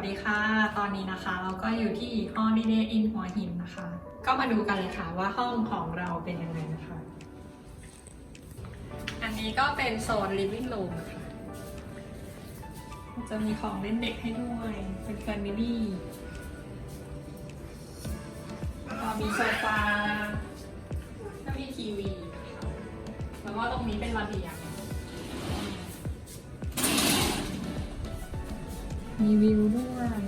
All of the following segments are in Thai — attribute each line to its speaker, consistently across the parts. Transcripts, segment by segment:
Speaker 1: สดีค่ะ ตอนนี้นะคะเราก็อยู่ที่ Holiday Inn หัวหินนะคะ ก็มาดูกันเลยค่ะว่าห้องของเราเป็นยังไงนะคะ อันนี้ก็เป็นโซน living room นะคะจะมีของเล่นเด็กให้ด้วย เป็น family แล้วก็มีโซฟาแล้วมีทีวี แล้วก็ตรงนี้เป็นระเบียง มีวิวด้วย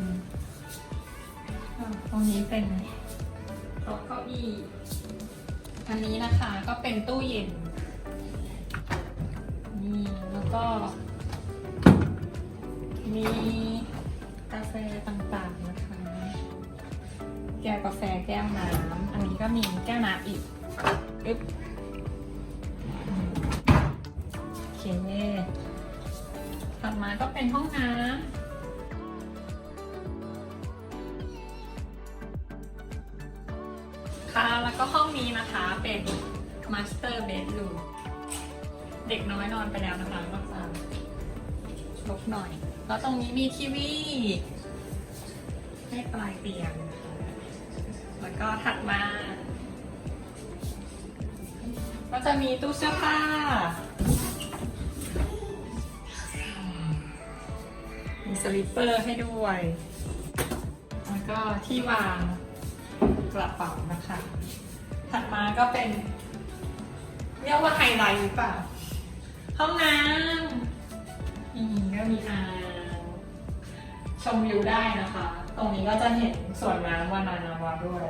Speaker 1: ตรงนี้เป็นโต๊ะเก้าอี้ อันนี้นะคะก็เป็นตู้เย็น นี่ แล้วก็ มีกาแฟต่างๆนะคะ แก้วกาแฟแก้วน้ำ อันนี้ก็มีแก้วน้ำอีกอึ๊บโอเคถัดมาก็เป็นห้องน้ำ ค่ะ แล้วก็ห้องนี้นะคะเป็น master bedroom เด็กน้อยนอนไปแล้วนะคะก็จะลบหน่อย แล้วตรงนี้มีทีวีให้ปลายเตียง แล้วก็ถัดมา ก็จะมีตู้เสื้อผ้า มีสลิปเปอร์ให้ด้วย แล้วก็ที่วาง กระเป๋านะคะ ถัดมาก็เป็นเรียกว่าไฮไลท์หรือเปล่า ห้องน้ำนี่ก็มีอ่างชมวิวได้นะคะ ตรงนี้ก็จะเห็นสวนน้ำวานานาวาด้วย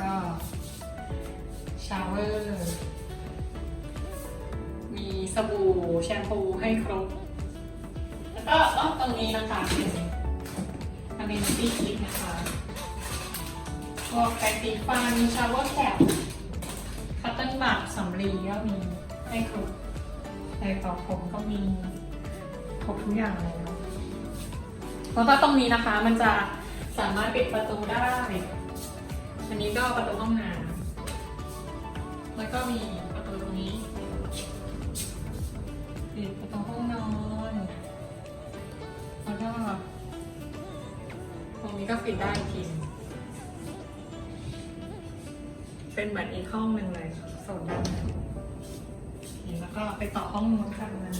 Speaker 1: ก็ชาวเวอร์ มีสบู่แชมพูให้ครบ แล้วก็ตรงนี้นะคะเป็นอเมนิตี้คิดนะคะ พวกแปรงสีฟันชาวเวอร์แคปคัตเติ้ลบัตสำลีก็มีให้ครบในต่อผมก็มีครบทุกอย่างเลยเนาะแล้วก็ตรงนี้นะคะมันจะสามารถปิดประตูได้ อันนี้ก็ประตูห้องน้ำแล้วก็มีประตูตรงนี้ปิดประตูห้องนอนแล้วก็ตรงนี้ก็ปิดได้อีกที เป็นเหมือนอีกห้องหนึ่งเลยโซนด้านในนี่แล้วก็ไปต่อห้องนู้นกันนะ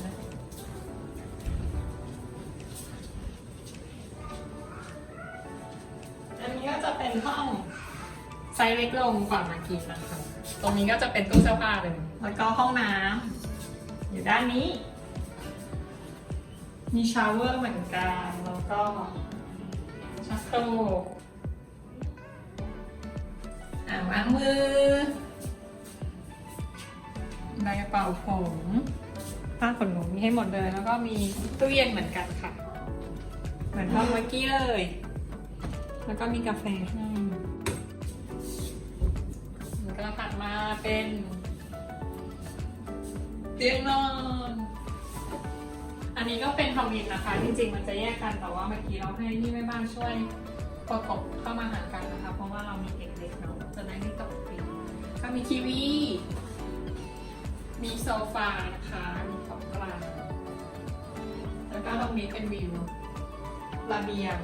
Speaker 1: อันนี้ก็จะเป็นห้องไซส์เล็กลงกว่าเมื่อกี้นะคะ ตรงนี้ก็จะเป็นตู้เสื้อผ้าเลย แล้วก็ห้องน้ำอยู่ด้านนี้ มีชาวเวอร์เหมือนกัน แล้วก็ชักโครก อ่างล้างมือใบกระเป๋าผมผ้าขนหนูมีให้หมดเลย แล้วก็มีตู้เย็นเหมือนกันค่ะ เหมือนห้องเมื่อกี้เลย แล้วก็มีกาแฟให้แล้วก็ถัดมาเป็นเตียงนอน อันนี้ก็เป็นทอมมินนะคะ จริงๆ มันจะแยกกันแต่ว่าเมื่อกี้เราให้ที่แม่บ้านช่วย ประกบเข้ามาหากันนะคะ เพราะว่าเรามีเด็กเล็กเนาะจะได้ไม่ตกตีก็มีทีวี มีโซฟานะคะ มีของกลาง แล้วก็ตรงนี้เป็นวิวระเบียง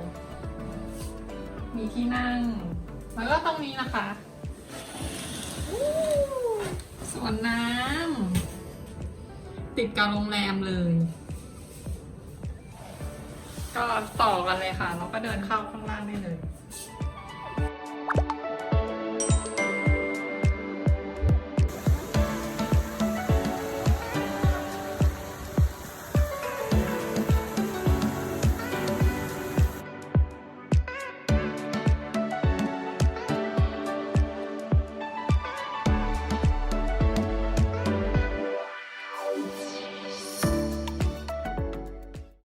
Speaker 1: มีที่นั่ง แล้วก็ตรงนี้นะคะสวนน้ำติดกับโรงแรมเลย ก็ต่อกันเลยค่ะ แล้วก็เดินเข้าข้างล่างได้เลย